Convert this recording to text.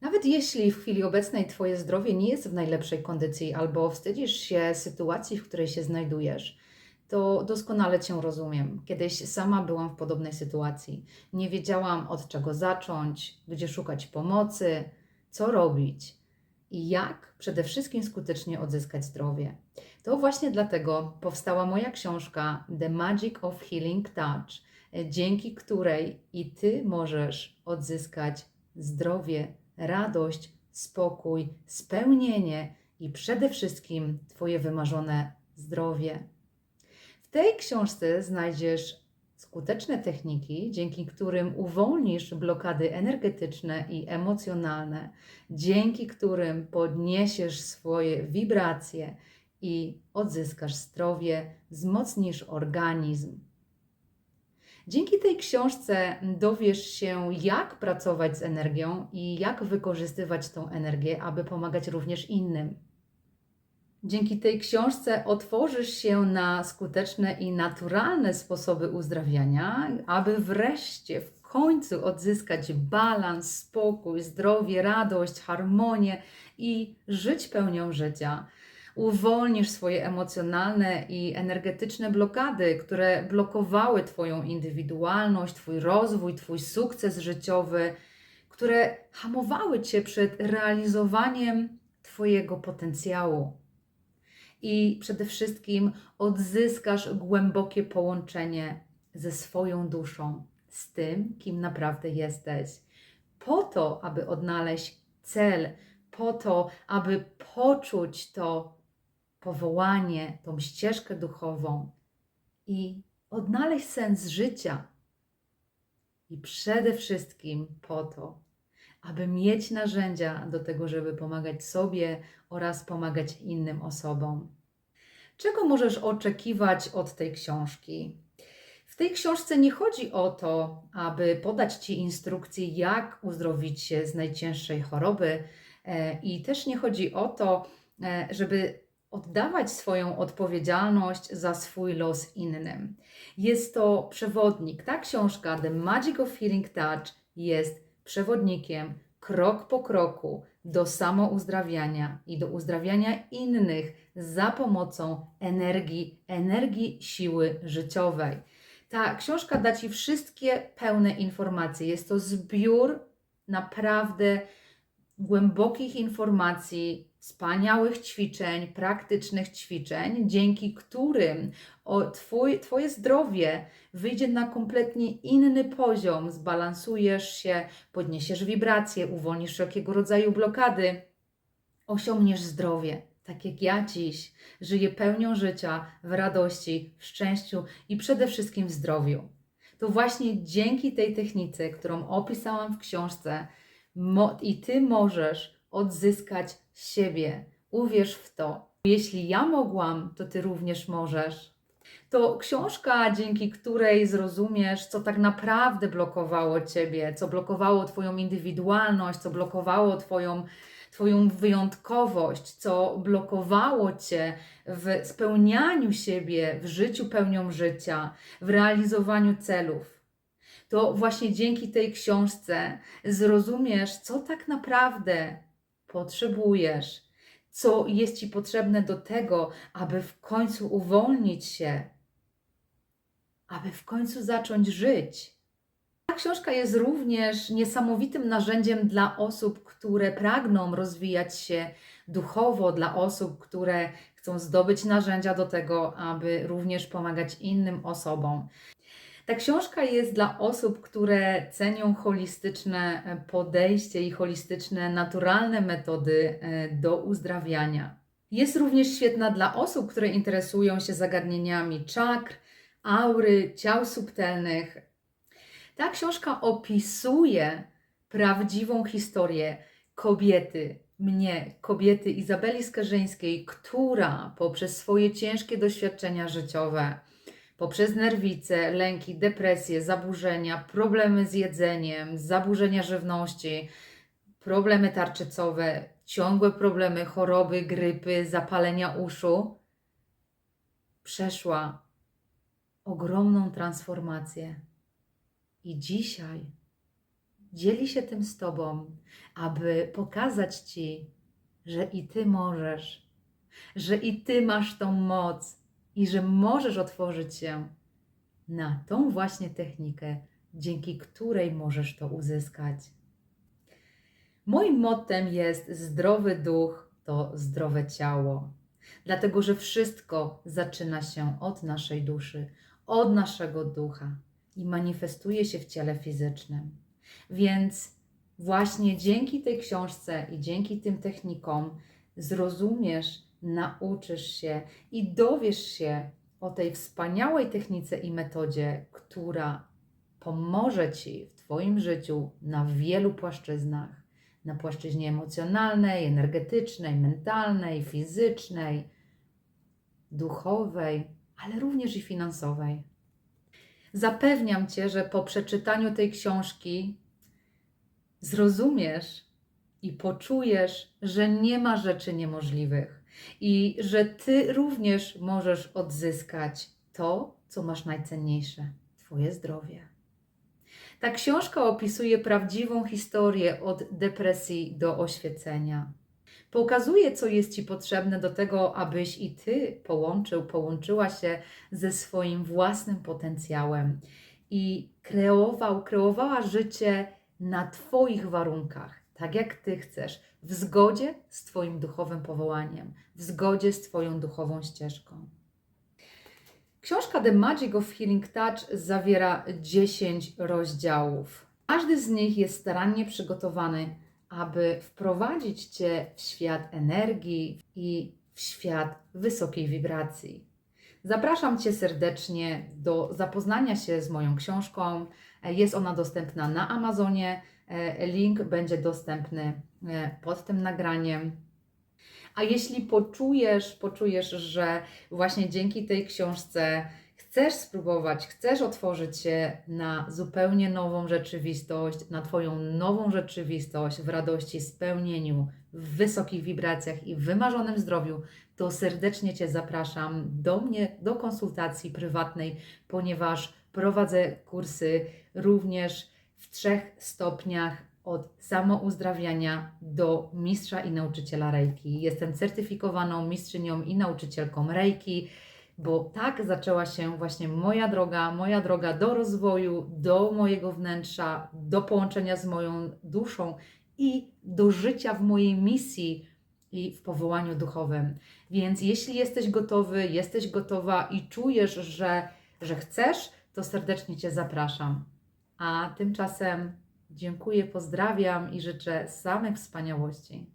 Nawet jeśli w chwili obecnej Twoje zdrowie nie jest w najlepszej kondycji albo wstydzisz się sytuacji, w której się znajdujesz, to doskonale Cię rozumiem. Kiedyś sama byłam w podobnej sytuacji. Nie wiedziałam od czego zacząć, gdzie szukać pomocy, co robić i jak przede wszystkim skutecznie odzyskać zdrowie. To właśnie dlatego powstała moja książka The Magic of Healing Touch, dzięki której i Ty możesz odzyskać zdrowie, radość, spokój, spełnienie i przede wszystkim Twoje wymarzone zdrowie. W tej książce znajdziesz skuteczne techniki, dzięki którym uwolnisz blokady energetyczne i emocjonalne, dzięki którym podniesiesz swoje wibracje i odzyskasz zdrowie, wzmocnisz organizm. Dzięki tej książce dowiesz się, jak pracować z energią i jak wykorzystywać tą energię, aby pomagać również innym. Dzięki tej książce otworzysz się na skuteczne i naturalne sposoby uzdrawiania, aby wreszcie w końcu odzyskać balans, spokój, zdrowie, radość, harmonię i żyć pełnią życia. Uwolnisz swoje emocjonalne i energetyczne blokady, które blokowały Twoją indywidualność, Twój rozwój, Twój sukces życiowy, które hamowały Cię przed realizowaniem Twojego potencjału i przede wszystkim odzyskasz głębokie połączenie ze swoją duszą, z tym, kim naprawdę jesteś. Po to, aby odnaleźć cel, po to, aby poczuć to powołanie, tą ścieżkę duchową i odnaleźć sens życia. I przede wszystkim po to, aby mieć narzędzia do tego, żeby pomagać sobie oraz pomagać innym osobom. Czego możesz oczekiwać od tej książki? W tej książce nie chodzi o to, aby podać Ci instrukcje, jak uzdrowić się z najcięższej choroby, e, i też nie chodzi o to, e, żeby oddawać swoją odpowiedzialność za swój los innym. Jest to przewodnik. Ta książka, The Magic of Healing Touch, jest przewodnikiem krok po kroku do samouzdrawiania i do uzdrawiania innych za pomocą energii, energii siły życiowej. Ta książka da Ci wszystkie pełne informacje. Jest to zbiór naprawdę głębokich informacji, wspaniałych ćwiczeń, praktycznych ćwiczeń, dzięki którym o twój, Twoje zdrowie wyjdzie na kompletnie inny poziom, zbalansujesz się, podniesiesz wibracje, uwolnisz wszelkiego rodzaju blokady, osiągniesz zdrowie. Tak jak ja dziś żyję pełnią życia w radości, w szczęściu i przede wszystkim w zdrowiu. To właśnie dzięki tej technice, którą opisałam w książce, i Ty możesz odzyskać siebie. Uwierz w to. Jeśli ja mogłam, to Ty również możesz. To książka, dzięki której zrozumiesz, co tak naprawdę blokowało Ciebie, co blokowało Twoją indywidualność, co blokowało Twoją, twoją wyjątkowość, co blokowało Cię w spełnianiu siebie, w życiu pełnią życia, w realizowaniu celów to właśnie dzięki tej książce zrozumiesz, co tak naprawdę potrzebujesz, co jest Ci potrzebne do tego, aby w końcu uwolnić się, aby w końcu zacząć żyć. Ta książka jest również niesamowitym narzędziem dla osób, które pragną rozwijać się duchowo, dla osób, które chcą zdobyć narzędzia do tego, aby również pomagać innym osobom. Ta książka jest dla osób, które cenią holistyczne e, podejście i holistyczne, naturalne metody e, do uzdrawiania. Jest również świetna dla osób, które interesują się zagadnieniami czakr, aury, ciał subtelnych. Ta książka opisuje prawdziwą historię kobiety, mnie, kobiety Izabeli Skarżyńskiej, która poprzez swoje ciężkie doświadczenia życiowe, poprzez nerwice, lęki, depresje, zaburzenia, problemy z jedzeniem, zaburzenia żywności, problemy tarczycowe, ciągłe problemy, choroby, grypy, zapalenia uszu, przeszła ogromną transformację. I dzisiaj dzieli się tym z Tobą, aby pokazać Ci, że i Ty możesz, że i Ty masz tą moc i że możesz otworzyć się na tą właśnie technikę, dzięki której możesz to uzyskać. Moim mottem jest zdrowy duch to zdrowe ciało. Dlatego, że wszystko zaczyna się od naszej duszy, od naszego ducha i manifestuje się w ciele fizycznym. Więc właśnie dzięki tej książce i dzięki tym technikom zrozumiesz, nauczysz się i dowiesz się o tej wspaniałej technice i metodzie, która pomoże Ci w Twoim życiu na wielu płaszczyznach na płaszczyźnie emocjonalnej, energetycznej, mentalnej, fizycznej, duchowej, ale również i finansowej. Zapewniam Cię, że po przeczytaniu tej książki zrozumiesz i poczujesz, że nie ma rzeczy niemożliwych i że Ty również możesz odzyskać to, co masz najcenniejsze Twoje zdrowie. Ta książka opisuje prawdziwą historię od depresji do oświecenia. Pokazuje, co jest Ci potrzebne do tego, abyś i Ty połączył, połączyła się ze swoim własnym potencjałem i kreował, kreowała życie na Twoich warunkach, tak jak Ty chcesz, w zgodzie z Twoim duchowym powołaniem, w zgodzie z Twoją duchową ścieżką. Książka The Magic of Healing Touch zawiera 10 rozdziałów. Każdy z nich jest starannie przygotowany, aby wprowadzić Cię w świat energii i w świat wysokiej wibracji. Zapraszam Cię serdecznie do zapoznania się z moją książką. Jest ona dostępna na Amazonie. Link będzie dostępny e, pod tym nagraniem. A jeśli poczujesz, poczujesz, że właśnie dzięki tej książce chcesz spróbować, chcesz otworzyć się na zupełnie nową rzeczywistość, na Twoją nową rzeczywistość w radości, spełnieniu, w wysokich wibracjach i wymarzonym zdrowiu, to serdecznie Cię zapraszam do mnie, do konsultacji prywatnej, ponieważ prowadzę kursy również w trzech stopniach od samouzdrawiania do mistrza i nauczyciela Reiki. Jestem certyfikowaną mistrzynią i nauczycielką Reiki, bo tak zaczęła się właśnie moja droga, moja droga do rozwoju, do mojego wnętrza, do połączenia z moją duszą i do życia w mojej misji i w powołaniu duchowym. Więc jeśli jesteś gotowy, jesteś gotowa i czujesz, że, że chcesz, to serdecznie Cię zapraszam. A tymczasem Dziękuję, pozdrawiam i życzę samych wspaniałości.